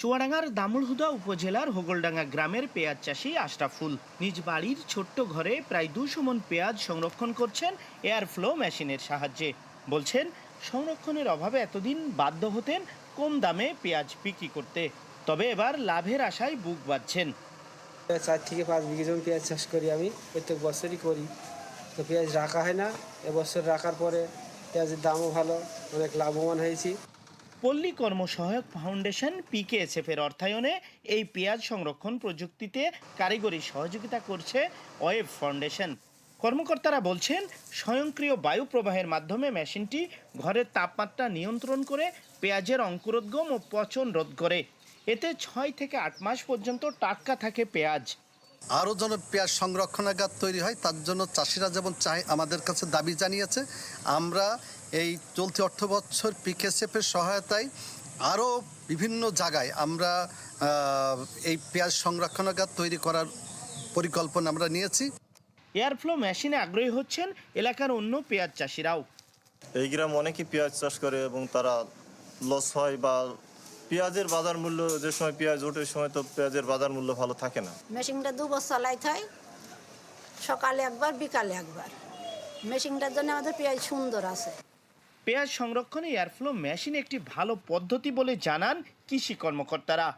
চুয়াডাঙ্গার দামুড়হুদা উপজেলার হোগলডাঙ্গা গ্রামের পেঁয়াজ চাষি আশরাফুল নিজ বাড়ির ছোট্ট ঘরে প্রায় দুশো মন পেঁয়াজ সংরক্ষণ করছেন এয়ার ফ্লো মেশিনের সাহায্যে। বলছেন, সংরক্ষণের অভাবে এতদিন বাধ্য হতেন কম দামে পেঁয়াজ বিক্রি করতে। তবে এবার লাভের আশায় বুক বাঁধছেন। চার থেকে পাঁচ বিঘে জমি পেঁয়াজ চাষ করি আমি, প্রত্যেক বছরই করি। তো পেঁয়াজ রাখা হয় না, এবছর রাখার পরে পেঁয়াজের দামও ভালো, অনেক লাভবান হয়েছি। পল্লী কর্মসহায়ক ফাউন্ডেশন পিকেএসএফ এর অর্থায়নে এই পেঁয়াজ সংরক্ষণ প্রযুক্তিতে কারিগরি সহযোগিতা করছে ওয়েব ফাউন্ডেশন। কর্মকর্তারা বলছেন, স্বয়ংক্রিয় বায়ু প্রবাহের মাধ্যমে মেশিনটি ঘরের তাপমাত্রা নিয়ন্ত্রণ করে পেঁয়াজের অঙ্কুরোদ্গম ও পচন রোধ করে। এতে ছয় থেকে আট মাস পর্যন্ত টাটকা থাকে পেঁয়াজ। আরও যেন পেঁয়াজ সংরক্ষণাগার তৈরি হয়, তার জন্য চাষিরা যেমন চাই আমাদের কাছে দাবি জানিয়েছে, আমরা এই চলতি অর্থ বছর পিকেসএফের সহায়তায় আরও বিভিন্ন জায়গায় আমরা এই পেঁয়াজ সংরক্ষণাগার তৈরি করার পরিকল্পনা আমরা নিয়েছি। এয়ারফ্লো মেশিনে আগ্রহী হচ্ছেন এলাকার অন্য পেঁয়াজ চাষিরাও। এই গ্রাম অনেকেই পেঁয়াজ চাষ করে এবং তারা লস হয় বা পেঁয়াজের বাজার মূল্য যে সময় পেঁয়াজ ওঠে সময় তো পেঁয়াজের বাজার মূল্য ভালো থাকে না। মেশিনটা দু বছর চালাইতে হয় সকালে একবার বিকালে একবার। মেশিনটার জন্য আমাদের পেঁয়াজ সুন্দর আছে। পেঁয়াজ সংরক্ষণে এয়ারফ্লো মেশিন একটি ভালো পদ্ধতি বলে জানান কৃষি কর্মকর্তারা।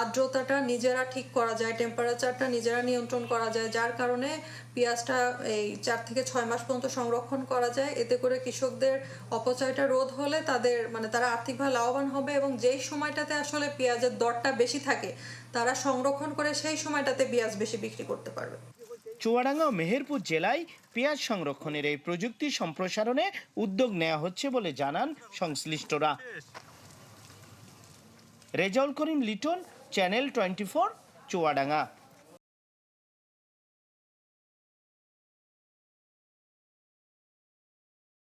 আর্দ্রতাটা নিজেরা ঠিক করা যায় টেম্পারেচারটা নিজেরা নিয়ন্ত্রণ করা যায়, যার কারণে পেঁয়াজটা এই চার থেকে ছয় মাস পর্যন্ত সংরক্ষণ করা যায়। এতে করে কৃষকদের অপচয়টা রোধ হলে তাদের মানে তারা আর্থিকভাবে লাভবান হবে এবং যেই সময়টাতে আসলে পেঁয়াজের দরটা বেশি থাকে, তারা সংরক্ষণ করে সেই সময়টাতে পেঁয়াজ বেশি বিক্রি করতে পারবে। চুয়াডাঙ্গা ও মেহেরপুর জেলায় পেঁয়াজ সংরক্ষণের এই প্রযুক্তি সম্প্রসারণে উদ্যোগ নেওয়া হচ্ছে বলে জানান সংশ্লিষ্টরা। Rezaul Karim Liton, channel twenty four, Chuadanga.